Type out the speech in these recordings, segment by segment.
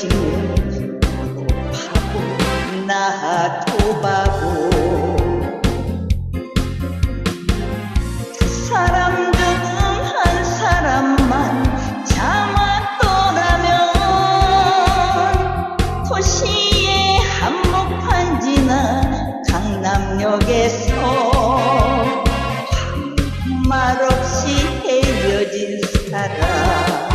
당신은 바보 나 도바보 그 사람 중한 그 사람만 잠아 떠나면 도시의 한복판 지나 강남역에서 말 없이 헤어진 사람.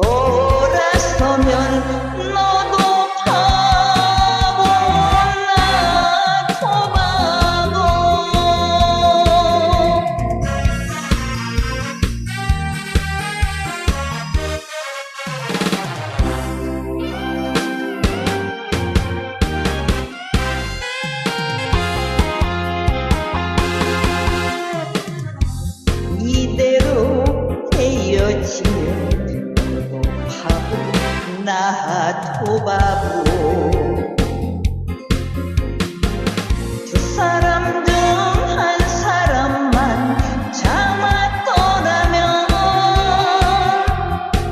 헤어 바보 나도 바보. 두 사람 중 한 사람만 참았더라면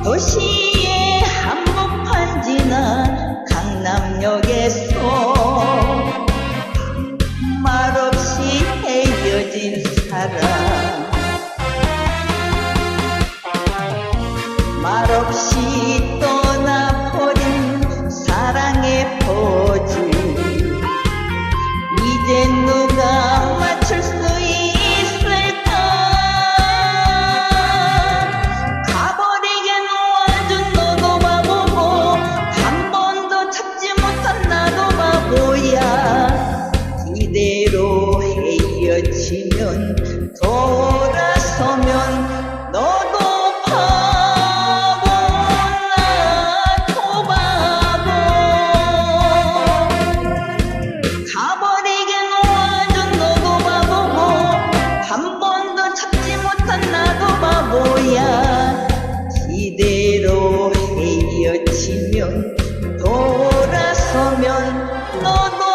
도시의 한복판 지나 강남역에서 말없이 헤어진 사람. 말없이 지면 돌아서면 너도 바보 나도 바보. 가버리게 놓아준 너도 바보고 한 번도 찾지 못한 나도 바보야. 이대로 헤어지면 돌아서면 너도